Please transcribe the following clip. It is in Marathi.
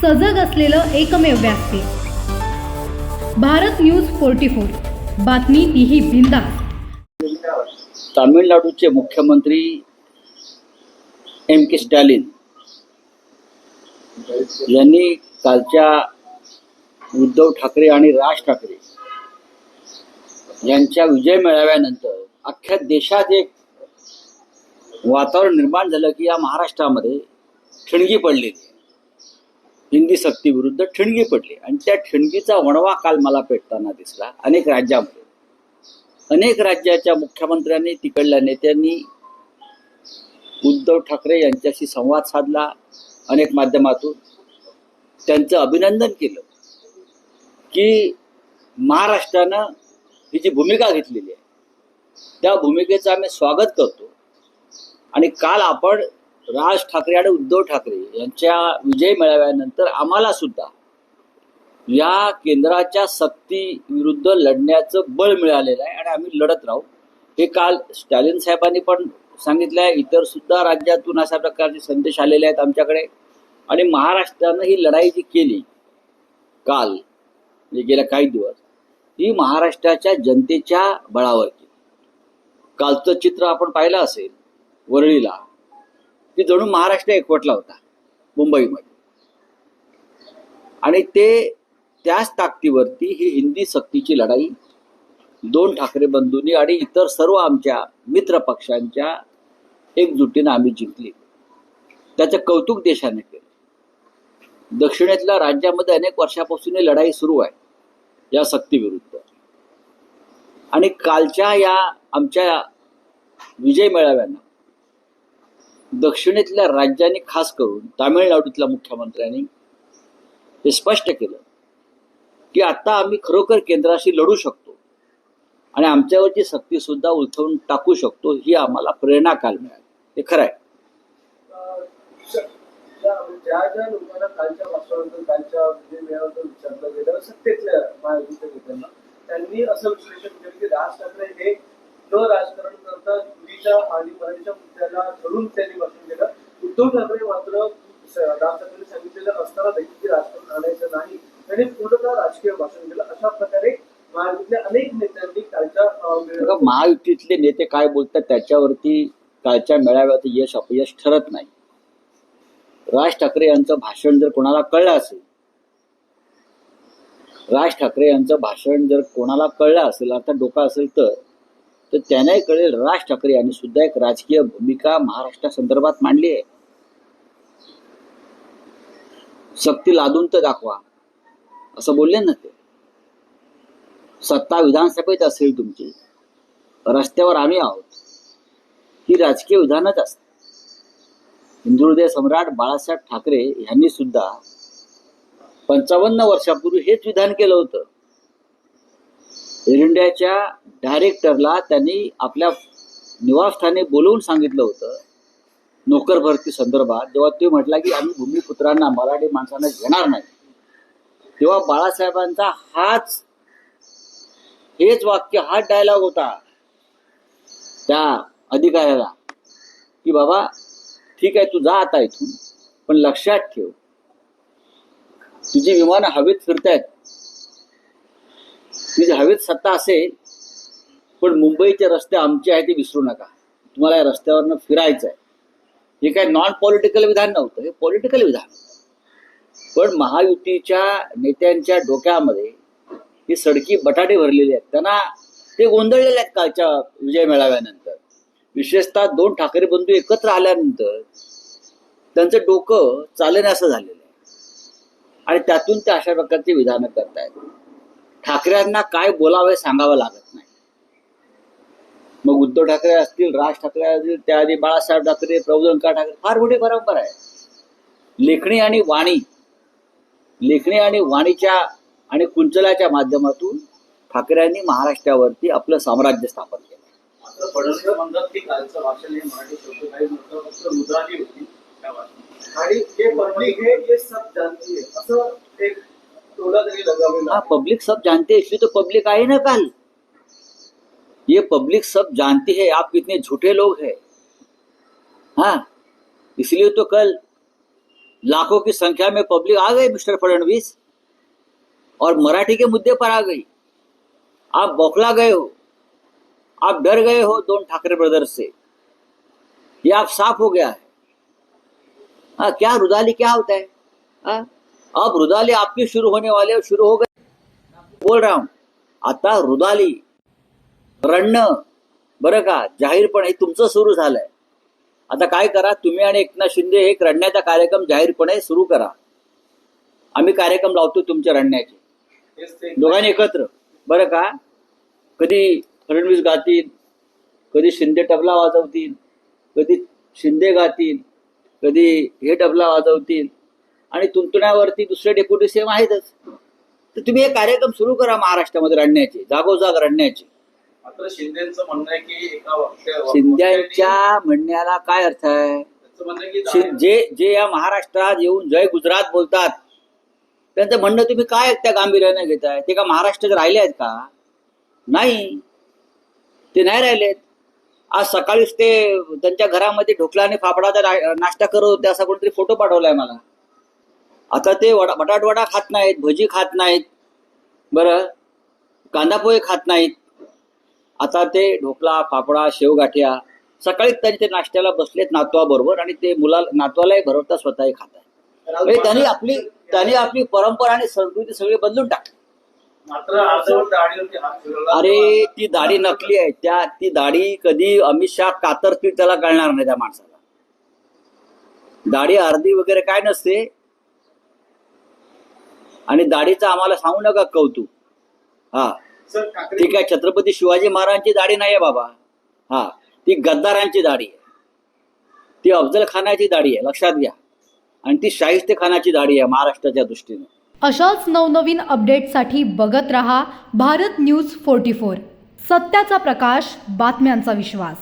सजग असलेलं एकमेव व्यासपीठ भारत न्यूज फोर्टी फोर. बातमी तीही बिंदा तामिळनाडूचे मुख्यमंत्री एम के स्टॅलिन यांनी कालच्या उद्धव ठाकरे आणि राज ठाकरे यांच्या विजय मेळाव्यानंतर अख्ख्या देशात एक वातावरण निर्माण झालं की या महाराष्ट्रामध्ये ठिणगी पडलेली हिंदी सक्तीविरुद्ध ठिणगी पडली. आणि त्या ठिणगीचा वणवा काल मला पेटताना दिसला अनेक राज्यामध्ये. अनेक राज्याच्या मुख्यमंत्र्यांनी तिकडल्या नेत्यांनी उद्धव ठाकरे यांच्याशी संवाद साधला अनेक माध्यमातून. त्यांचं अभिनंदन केलं की महाराष्ट्रानं ही जी भूमिका घेतलेली आहे त्या भूमिकेचं आम्ही स्वागत करतो. आणि काल आपण राज ठाकरे आणि उद्धव ठाकरे यांच्या विजय मेळाव्यानंतर आम्हाला सुद्धा या केंद्राच्या सक्ती विरुद्ध लढण्याचं बळ मिळालेलं आहे आणि आम्ही लढत राहू. हे काल स्टॅलिन साहेबांनी पण सांगितलं आहे. इतर सुद्धा राज्यातून अशा प्रकारचे संदेश आलेले आहेत आमच्याकडे. आणि महाराष्ट्रानं ही लढाई जी केली काल म्हणजे गेल्या काही दिवस ही महाराष्ट्राच्या जनतेच्या बळावर केली. कालचं चित्र आपण पाहिलं असेल वरळीला. की जणू महाराष्ट्र एकवटला होता मुंबईमध्ये. आणि ते त्याच ताकदीवरती ही हिंदी सक्तीची लढाई दोन ठाकरे बंधूंनी आणि इतर सर्व आमच्या मित्र पक्षांच्या एकजुटीनं आम्ही जिंकली. त्याचं कौतुक देशाने केलं. दक्षिणेतल्या राज्यामध्ये अनेक वर्षापासून ही लढाई सुरू आहे या सक्तीविरुद्ध. आणि कालच्या या आमच्या विजय मेळाव्यानं दक्षिणेतल्या राज्यांनी खास करून तामिळनाडूतल्या मुख्यमंत्र्यांनी हे स्पष्ट केलं की आता आम्ही खरोखर केंद्राशी लढू शकतो आणि आमच्यावरची सक्ती सुद्धा उलथवून टाकू शकतो ही आम्हाला प्रेरणा काल मिळाली. हे खरं आहे. ज्या ज्या लोकांना कालच्या भाषणानंतर कालच्या विजय विचारलं गेलं सत्तेतल्या त्यांनी असं विश्लेषण केलं की राज ठाकरे हे न राजकारण करता युतीच्या आणि मराठीच्या मुद्द्याला धरून त्यांनी भाषण केलं उद्धव ठाकरे मात्र राज ठाकरे सांगितलेलं असताना देखील राजकारण आणायचं नाही. त्याने पूर्णतः राजकीय भाषण केलं अशा प्रकारे महायुतीतल्या अनेक नेत्यांनी कालच्या महायुतीतले नेते काय बोलतात त्याच्यावरती कालच्या मेळाव्यात यश अपयश ठरत नाही. राज ठाकरे यांचं भाषण जर कोणाला कळलं असेल राज ठाकरे यांचं भाषण जर कोणाला कळलं असेल अर्थात डोका असेल तर तर त्यांनाही कळेल राज ठाकरे यांनी सुद्धा एक राजकीय भूमिका महाराष्ट्रासंदर्भात मांडली आहे. सक्ती लादून तर दाखवा. असं बोलले ना ते. सत्ता विधानसभेत असेल तुमची. रस्त्यावर आम्ही आहोत. ही राजकीय विधानच असते. हिंदुहृदय सम्राट बाळासाहेब ठाकरे यांनी सुद्धा पंचावन्न वर्षापूर्वी हेच विधान केलं होतं. एअर इंडियाच्या डायरेक्टरला त्यांनी आपल्या निवासस्थानी बोलवून सांगितलं होतं नोकर भरती संदर्भात जेव्हा ते म्हटला की आम्ही भूमिपुत्रांना मराठी माणसांना घेणार नाही. तेव्हा बाळासाहेबांचा हाच हेच वाक्य हाच डायलॉग होता त्या अधिकाऱ्याला की बाबा ठीक आहे तू जा आता इथून पण लक्षात ठेव. तुझी विमानं हवेत फिरतायत. तुझी हवेत सत्ता असेल पण मुंबईचे रस्ते आमचे आहे ते विसरू नका. तुम्हाला या रस्त्यावरनं फिरायचं आहे हे काय नॉन पॉलिटिकल विधान नव्हतं हे पॉलिटिकल विधान. पण महायुतीच्या नेत्यांच्या डोक्यामध्ये ही सडकी बटाटे भरलेली आहेत. त्यांना ते गोंधळलेले आहेत कालच्या विजय मेळाव्यानंतर. विशेषतः दोन ठाकरे बंधू एकत्र आल्यानंतर त्यांचं डोकं चालण्याचं झालेलं आहे. आणि त्यातून ते अशा प्रकारची विधानं करतायत. ठाकरेंना काय बोलावे सांगावं लागत नाही. मग उद्धव ठाकरे असतील राज ठाकरे असतील त्याआधी बाळासाहेब ठाकरे प्रबोधनकार ठाकरे फार मोठी परंपरा आहे. लेखणी आणि वाणी लेखणी आणि वाणीच्या आणि कुंचलाच्या माध्यमातून ठाकरेंनी महाराष्ट्रावरती आपलं साम्राज्य स्थापन केलं. पब्लिक हे सब जानती है असं एक टोला तरी आहे. पब्लिक सब जानते हैं इसलिए तो पब्लिक आई ना कल. ये पब्लिक सब जानती है, आप कितने झूठे लोग हैं। हाँ इसलिए तो कल लाखों की संख्या में पब्लिक आ गई मिस्टर फडणवीस, और मराठी के मुद्दे पर आ गई। आप बौखला गए हो, आप डर गए हो दोन ठाकरे ब्रदर्स से। ये आप साफ़ हो गया है। हाँ क्या रुदाली क्या होता है? हाँ अब रुदाली आपकी शुरू होने वाले शुरू हो गए बोल रहा हूँ, आता रुदाली। रडणं. बरं का? जाहीरपणे तुमचं सुरू झालंय. आता काय करा? तुम्ही आणि एकनाथ शिंदे एक रडण्याचा कार्यक्रम जाहीरपणे सुरू करा. आम्ही कार्यक्रम लावतो तुमच्या रडण्याचे. दोघांनी एकत्र. बरं का? कधी फडणवीस गातील कधी शिंदे तबला वाजवतील कधी शिंदे गातील कधी हे तबला वाजवतील. आणि तुंतण्यावरती दुसरे डेप्युटी सेम आहेतच. तर तुम्ही हे कार्यक्रम सुरू करा महाराष्ट्रामध्ये रडण्याचे. जागोजाग रडण्याचे. मात्र शिंदेचं म्हणणं आहे की एका वक्त्या- शिंद्यांच्या म्हणण्याला काय अर्थ आहे? जे जे या महाराष्ट्रात येऊन जय गुजरात बोलतात त्यांचं म्हणणं तुम्ही काय त्या गांभीर्याने घेताय? ते का महाराष्ट्रात राहिले आहेत का? नाही. ते नाही राहिलेत आज सकाळीच ते त्यांच्या घरामध्ये ढोकळा आणि फाफडाचा नाश्ता करत होते असा कोणतरी फोटो पाठवलाय मला. आता ते वडा बटाट वडा खात नाहीत भजी खात नाहीत. बरं? कांदा पोहे खात नाहीत. आता ते ढोकळा फाफडा शेवगाठ्या सकाळीच त्यांचे नाश्त्याला बसलेत नातवाबरोबर आणि ते मुला नातवालाही भरवता स्वतःही खात आहे म्हणजे त्यांनी आपली त्यांनी आपली परंपरा आणि संस्कृती सगळी बदलून टाकली. अरे ती दाढी नकली आहे. त्या ती दाढी कधी अमित शहा कातरतील त्याला कळणार नाही त्या माणसाला. दाढी अर्धी वगैरे काय नसते. आणि दाढीचं आम्हाला सांगू नका कौतुक. हा. ती काय छत्रपती शिवाजी महाराजांची दाढी नाही आहे बाबा. हा ती गद्दारांची दाढी आहे. ती अफजल खानाची दाढी आहे लक्षात घ्या. आणि ती शाहिस्ते खानाची दाढी आहे महाराष्ट्राच्या दृष्टीने. अशाच नवनवीन अपडेटसाठी बघत रहा भारत न्यूज फोर्टी फोर. सत्याचा प्रकाश बातम्यांचा विश्वास.